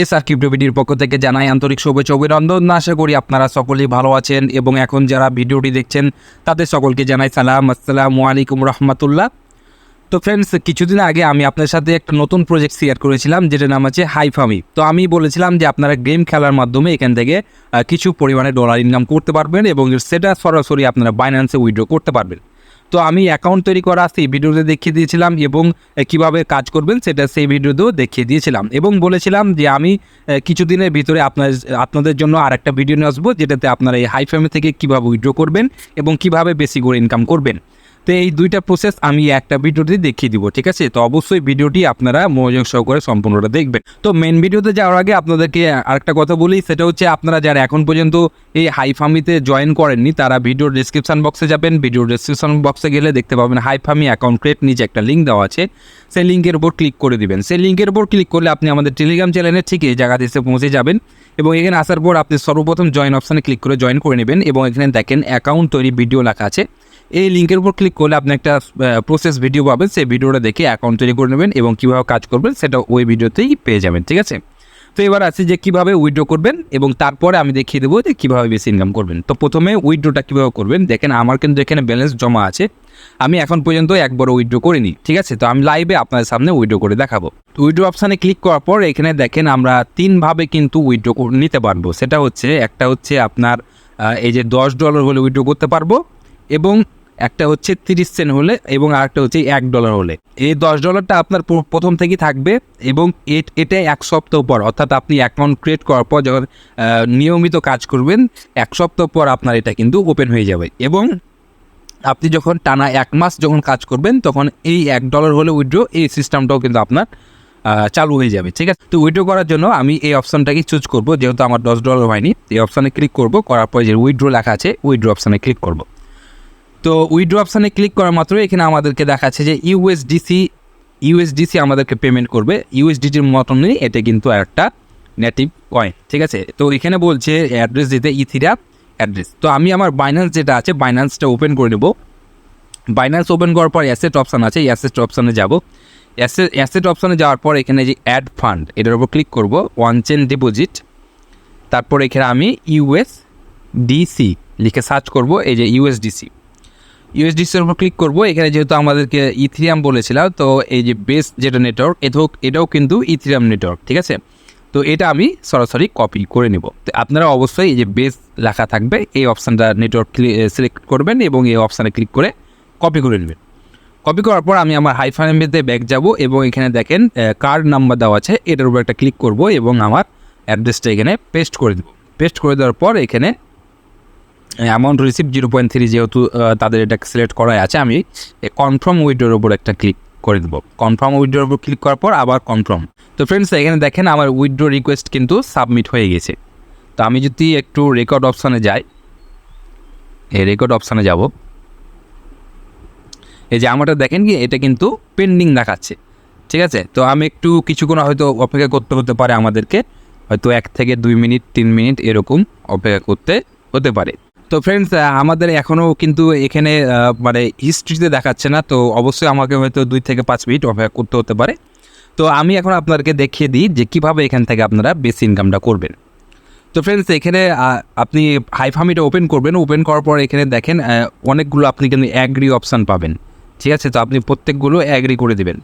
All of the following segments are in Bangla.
এস আর ক্রিপ্টোভিডির পক্ষ থেকে জানাই আন্তরিক শুভেচ্ছা অভিনন্দন। আশা করি আপনারা সকলেই ভালো আছেন এবং এখন যারা ভিডিওটি দেখছেন, তাদের সকলকে জানাই সালাম। আসসালামু আলাইকুম রহমতুল্লাহ। তো ফ্রেন্ডস কিছুদিন আগে আমি আপনার সাথে একটা নতুন প্রজেক্ট শেয়ার করেছিলাম, যেটার নাম আছে হাইফামি। তো আমি বলেছিলাম যে আপনারা গেম খেলার মাধ্যমে এখান থেকে কিছু পরিমাণে ডলার ইনকাম করতে পারবেন এবং সেটা সরাসরি আপনারা বাইন্যান্সে উইড্রো করতে পারবেন। তো আমি অ্যাকাউন্ট তৈরি করা সেই ভিডিওতে দেখিয়ে দিয়েছিলাম এবং কীভাবে কাজ করবেন সেটা সেই ভিডিওতেও দেখিয়ে দিয়েছিলাম। এবং বলেছিলাম যে আমি কিছুদিনের ভিতরে আপনার, আপনাদের জন্য আর একটা ভিডিও নিয়ে আসব, যেটাতে আপনারা এই হাই ফ্যামিলি থেকে কীভাবে উইড্রো করবেন এবং কীভাবে বেশি করে ইনকাম করবেন। তো এই দুইটা প্রসেস আমি একটা ভিডিওতে দেখিয়ে দিব, ঠিক আছে? তো অবশ্যই ভিডিওটি আপনারা মনোযোগ সহকারে সম্পূর্ণটা দেখবেন। তো মেন ভিডিওতে যাওয়ার আগে আপনাদেরকে আরেকটা কথা বলি, সেটা হচ্ছে আপনারা যারা এখন পর্যন্ত এই হাই ফার্মিতে জয়েন করেননি, তারা ভিডিওর ডিসক্রিপশন বক্সে যাবেন। ভিডিওর ডিসক্রিপশন বক্সে গেলে দেখতে পাবেন হাই ফার্মি অ্যাকাউন্ট ক্রিয়েট নিচে একটা লিঙ্ক দেওয়া আছে। সেই লিঙ্কের উপর ক্লিক করে দিবেন। সেই লিঙ্কের উপর ক্লিক করলে আপনি আমাদের টেলিগ্রাম চ্যানেলে ঠিক এই জায়গাতে এসে পৌঁছে যাবেন এবং এখানে আসার পর আপনি সর্বপ্রথম জয়েন অপশানে ক্লিক করে জয়েন করে নেবেন এবং এখানে দেখেন অ্যাকাউন্ট তৈরি ভিডিও লেখা আছে। এই লিঙ্কের উপর ক্লিক করলে আপনি একটা প্রসেস ভিডিও পাবেন। সেই ভিডিওটা দেখে অ্যাকাউন্ট তৈরি করে নেবেন এবং কীভাবে কাজ করবেন সেটা ওই ভিডিওতেই পেয়ে যাবেন, ঠিক আছে? তো এবার আছে যে কীভাবে উইড্রো করবেন এবং তারপরে আমি দেখিয়ে দেবো যে কীভাবে বেশি ইনকাম করবেন। তো প্রথমে উইড্রোটা কীভাবে করবেন? দেখেন, আমার কিন্তু এখানে ব্যালেন্স জমা আছে। আমি এখন পর্যন্ত একবার উইড্রো করিনি, ঠিক আছে? তো আমি লাইভে আপনাদের সামনে উইড্রো করে দেখাবো। তো উইড্রো অপশানে ক্লিক করার পর এখানে দেখেন, আমরা তিনভাবে কিন্তু উইড্রো নিতে পারব। সেটা হচ্ছে, একটা হচ্ছে আপনার এই যে দশ ডলার হলে উইড্রো করতে পারব এবং একটা হচ্ছে তিরিশ সেন্ট হলে এবং আরেকটা হচ্ছে এক ডলার হলে। এই দশ ডলারটা আপনার প্রথম থেকেই থাকবে এবং এটা এক সপ্তাহ পর, অর্থাৎ আপনি অ্যাকাউন্ট ক্রিয়েট করার পর যখন নিয়মিত কাজ করবেন, এক সপ্তাহ পর আপনার এটা কিন্তু ওপেন হয়ে যাবে। এবং আপনি যখন টানা এক মাস যখন কাজ করবেন, তখন এই এক ডলার হলে উইড্রো এই সিস্টেমটাও কিন্তু আপনার চালু হয়ে যাবে, ঠিক আছে? তো উইড্রো করার জন্য আমি এই অপশানটাকে চুজ করব, যেহেতু আমার দশ ডলার হয়নি, এই অপশানে ক্লিক করব, করার পর যে উইড্রো লেখা আছে উইড্রো অপশানে ক্লিক করব। তো উইড্রো অপশানে ক্লিক করার মাত্র এখানে আমাদেরকে দেখাচ্ছে যে ইউএসডিসি ইউএসডিসি আমাদেরকে পেমেন্ট করবে। ইউএসডিটির মতনই এটা কিন্তু একটা নেটিভ কয়েন ঠিক আছে? তো এখানে বলছে অ্যাড্রেস দিতে ইথিরা অ্যাড্রেস তো আমি আমার বাইন্যান্স যেটা আছে বাইন্যান্সটা ওপেন করে নেব। বাইন্যান্স ওপেন করার পর অ্যাসেট অপশান আছে অ্যাসেট অপশানে যাব। অ্যাসেট অ্যাসেট অপশানে যাওয়ার পর এখানে যে অ্যাড ফান্ড এটার উপর ক্লিক করব ওয়ান চেন ডিপোজিট তারপর এখানে আমি ইউএস ডিসি লিখে সার্চ করব, এই যে ইউএসডিসি ইউএসডিসির উপর ক্লিক করব। এখানে যেহেতু আমাদেরকে ইথিরিয়াম বলেছিলাম, তো এই যে বেস যেটা নেটওয়ার্ক এটাও এটাও কিন্তু ইথিরিয়াম নেটওয়ার্ক ঠিক আছে? তো এটা আমি সরাসরি কপি করে নেব। তো আপনারা অবশ্যই এই যে বেস লেখা থাকবে, এই অপশানটা নেটওয়ার্ক সিলেক্ট করবেন এবং এই অপশানে ক্লিক করে কপি করে নেবেন। কপি করার পর আমি আমার হাই ফার্মেতে ব্যাক যাব এবং এখানে দেখেন কার্ড নাম্বার দেওয়া আছে, এটার উপর একটা ক্লিক করব এবং আমার অ্যাড্রেসটা এখানে পেস্ট করে দেবো। পেস্ট করে দেওয়ার পর এখানে amount receive zero point three যেহেতু তাদের এটা সিলেক্ট করাই আছে। আমি কনফার্ম উইডোর উপর একটা ক্লিক করে দেবো। কনফার্ম উইডোর উপর ক্লিক করার পর আবার কনফার্ম তো ফ্রেন্ডস এখানে দেখেন আমার উইড্রো রিকোয়েস্ট কিন্তু সাবমিট হয়ে গেছে। তো আমি যদি একটু রেকর্ড অপশানে যাই এই রেকর্ড অপশানে যাব। এই যে আমারটা দেখেন কি, এটা কিন্তু পেন্ডিং দেখাচ্ছে। ঠিক আছে? তো আমি একটু কিছুক্ষণ হয়তো অপেক্ষা করতে হতে পারে আমাদেরকে। হয়তো এক থেকে দুই মিনিট, তিন মিনিট এরকম অপেক্ষা করতে হতে পারে। তো ফ্রেন্ডস আমাদের এখনও কিন্তু এখানে মানে হিস্ট্রিতে দেখাচ্ছে না, তো অবশ্যই আমাকে হয়তো দুই থেকে পাঁচ মিনিট অপেক্ষা করতে হতে পারে। তো আমি এখন আপনাদেরকে দেখিয়ে দিই যে কীভাবে এখান থেকে আপনারা বেশি ইনকামটা করবেন। তো ফ্রেন্ডস এখানে আপনি হাই ফার্মিটা ওপেন করবেন। ওপেন করার পর এখানে দেখেন অনেকগুলো আপনি কিন্তু অ্যাগ্রি অপশান পাবেন। ঠিক আছে? তো আপনি প্রত্যেকগুলো অ্যাগ্রি করে দেবেন।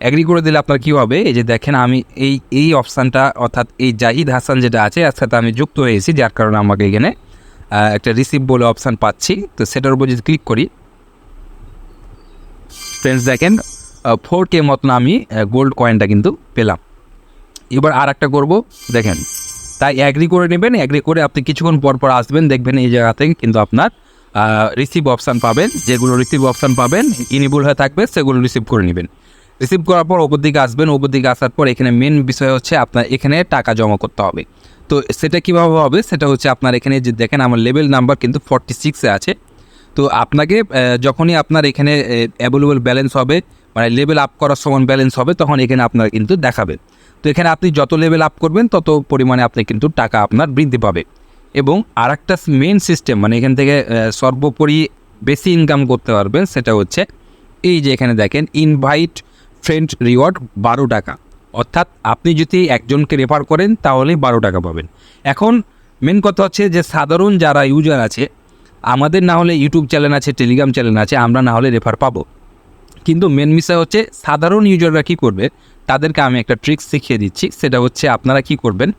অ্যাগ্রি করে দিলে আপনার কী হবে? এই যে দেখেন, আমি এই এই অপশানটা অর্থাৎ এই জাহিদ হাসান যেটা আছে, এর সাথে আমি যুক্ত হয়েছি, যার কারণে আমাকে এখানে একটা রিসিভ বলে অপশান পাচ্ছি। তো সেটার উপর যদি ক্লিক করি ফ্রেন্ডস দেখেন ফোর কে মতন আমি গোল্ড কয়েনটা কিন্তু পেলাম। এবার আর একটা করব, দেখেন, তাই অ্যাগ্রি করে নেবেন অ্যাগ্রি করে আপনি কিছুক্ষণ পর পর আসবেন, দেখবেন এই জায়গা থেকে কিন্তু আপনার রিসিভ অপশান পাবেন, যেগুলো রিসিভ অপশান পাবেন ইনিবল হয়ে থাকবে, সেগুলো রিসিভ করে নেবেন। রিসিভ করার পর ওপর দিকে আসবেন, ওপর দিকে আসার পর এখানে মেন বিষয় হচ্ছে আপনার এখানে টাকা জমা করতে হবে। তো সেটা কীভাবে হবে? সেটা হচ্ছে আপনার এখানে যে দেখেন আমার লেভেল নাম্বার কিন্তু ফর্টি সিক্সে আছে। তো আপনাকে যখনই আপনার এখানে অ্যাভেলেবল ব্যালেন্স হবে মানে লেভেল আপ করার সমান ব্যালেন্স হবে, তখন এখানে আপনার কিন্তু দেখাবে। তো এখানে আপনি যত লেভেল আপ করবেন, তত পরিমাণে আপনি কিন্তু টাকা আপনার বৃদ্ধি পাবে। এবং আর একটা মেন সিস্টেম মানে এখান থেকে সর্বোপরি বেশি ইনকাম করতে পারবেন, সেটা হচ্ছে এই যে এখানে দেখেন ইনভাইট ফ্রেন্ড রিওয়ার্ড বারো টাকা। অর্থাৎ আপনি যদি একজনকে রেফার করেন, তাহলে বারো টাকা পাবেন। এখন মেন কথা হচ্ছে যে, সাধারণ যারা ইউজার আছে, আমাদের না হলে ইউটিউব চ্যানেল আছে টেলিগ্রাম চ্যানেল আছে, আমরা না হলে রেফার পাবো। কিন্তু মেন বিষয় হচ্ছে, সাধারণ ইউজাররা কী করবে, তাদেরকে আমি একটা ট্রিক্স শিখিয়ে দিচ্ছি। সেটা হচ্ছে, আপনারা কি করবেন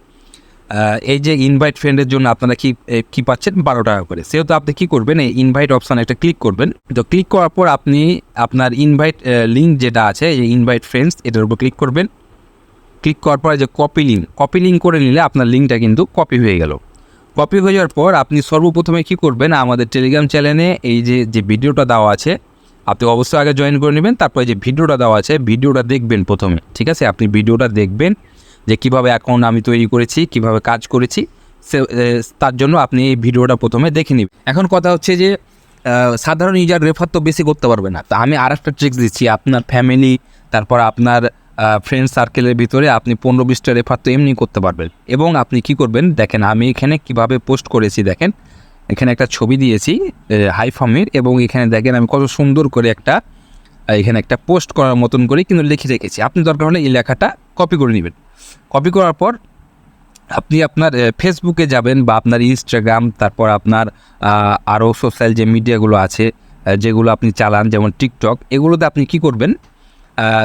এই যে ইনভাইট ফ্রেন্ডের জন্য আপনারা কি কি পাচ্ছেন? বারো টাকা করে। সেহেতু আপনি কি করবেন, এই ইনভাইট অপশান একটা ক্লিক করবেন। তো ক্লিক করার পর আপনি আপনার ইনভাইট লিঙ্ক যেটা আছে, এই ইনভাইট ফ্রেন্ডস এটার উপর ক্লিক করবেন। ক্লিক করার পরে যে কপি লিঙ্ক কপি লিঙ্ক করে নিলে আপনার লিঙ্কটা কিন্তু কপি হয়ে গেল। কপি হয়ে যাওয়ার পর আপনি সর্বপ্রথমে কি করবেন, আমাদের টেলিগ্রাম চ্যানেলে এই যে যে ভিডিওটা দেওয়া আছে, আপনি অবশ্যই আগে জয়েন করে নেবেন, তারপরে যে ভিডিওটা দেওয়া আছে ভিডিওটা দেখবেন প্রথমে, ঠিক আছে? আপনি ভিডিওটা দেখবেন, যে কীভাবে অ্যাকাউন্ট আমি তৈরি করেছি, কীভাবে কাজ করেছি, সে তার জন্য আপনি এই ভিডিওটা প্রথমে দেখে নিন এখন কথা হচ্ছে যে সাধারণ ইউজার রেফার তো বেশি করতে পারবে না। তা আমি আর একটা ট্রিক্স দিচ্ছি, আপনার ফ্যামিলি তারপর আপনার ফ্রেন্ড সার্কেলের ভিতরে আপনি পনেরো বিশটা রেফার তো এমনি করতে পারবেন। এবং আপনি কি করবেন, দেখেন আমি এখানে কীভাবে পোস্ট করেছি, দেখেন। এখানে একটা ছবি দিয়েছি হাই ফার্মের এবং এখানে দেখেন আমি কত সুন্দর করে একটা এখানে একটা পোস্ট করার মতন করে কিন্তু লিখে রেখেছি। আপনি দরকার হলে এই লেখাটা কপি করে নেবেন। কপি করার পর আপনি আপনার ফেসবুকে যাবেন বা আপনার ইনস্টাগ্রাম তারপর আপনার আরও সোশ্যাল যে মিডিয়াগুলো আছে যেগুলো আপনি চালান, যেমন টিকটক এগুলোতে আপনি কি করবেন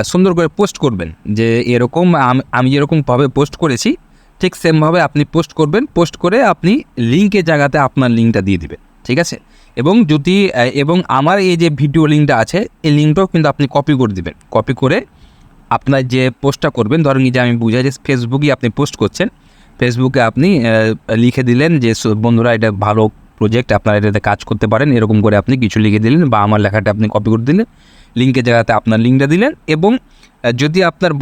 সুন্দর করে পোস্ট করবেন যে এরকম আম- যেরকমভাবে পোস্ট করেছি, ঠিক সেমভাবে আপনি পোস্ট করবেন পোস্ট করে আপনি লিঙ্কের জায়গাতে আপনার লিঙ্কটা দিয়ে দিবেন, ঠিক আছে? এবং যদি এবং আমার এই যে ভিডিও লিঙ্কটা আছে, এই লিঙ্কটাও কিন্তু আপনি কপি করে দিবেন। কপি করে আপনার যে পোস্টটা করবেন, ধরেন যে আমি বুঝাই যে ফেসবুকই আপনি পোস্ট করছেন ফেসবুকে আপনি লিখে দিলেন যে বন্ধুরা, এটা ভালো প্রজেক্ট আপনারা এটাতে কাজ করতে পারেন। এরকম করে আপনি কিছু লিখে দিলেন বা আমার লেখাটা আপনি কপি করে দিলেন। লিঙ্কের জায়গাতে আপনার লিঙ্কটা দিলেন এবং যদি আপনার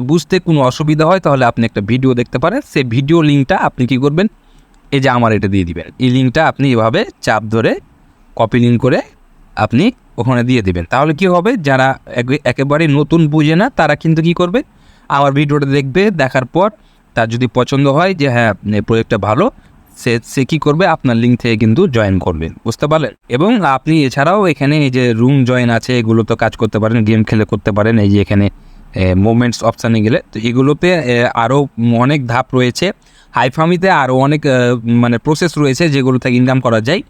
বুঝতে কোনো অসুবিধা হয় তাহলে আপনি একটা ভিডিও দেখতে পারেন। সেই ভিডিও লিঙ্কটা আপনি কি করবেন? এই যে আমার এটা দিয়ে দিবেন। এই লিঙ্কটা আপনি এভাবে চাপ ধরে কপি লিঙ্ক করে আপনি ওখানে দিয়ে দিবেন। তাহলে কি হবে? যারা একে- একেবারে নতুন বুঝে না, তারা কিন্তু কি করবে? আমার ভিডিওটা দেখবে, দেখার পর তার যদি পছন্দ হয় যে হ্যাঁ প্রজেক্টটা ভালো সে সে কী করবে? আপনার লিঙ্ক থেকে কিন্তু জয়েন করবেন বুঝতে পারলেন? এবং আপনি এছাড়াও এখানে এই যে রুম জয়েন আছে, এগুলো তো কাজ করতে পারেন গেম খেলে করতে পারেন। এই যে এখানে মুভমেন্টস অপশানে গেলে, তো এগুলোতে আরও অনেক ধাপ রয়েছে। হাইফামিতে আরও অনেক মানে প্রসেস রয়েছে যেগুলো থেকে ইনকাম করা যায়।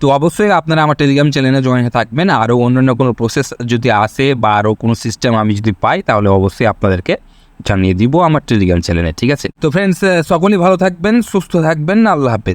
তো অবশ্যই আপনারা আমার টেলিগ্রাম চ্যানেলে জয়েন হয়ে থাকবেন। আরও অন্যান্য কোনো প্রসেস যদি আসে বা আরও কোনো সিস্টেম আমি যদি পাই, তাহলে অবশ্যই আপনাদেরকে জানিয়ে দিব আমার টেলিগ্রাম চ্যানেলে ঠিক আছে? তো ফ্রেন্ডস সকলেই ভালো থাকবেন, সুস্থ থাকবেন, আল্লাহ হাফেজ।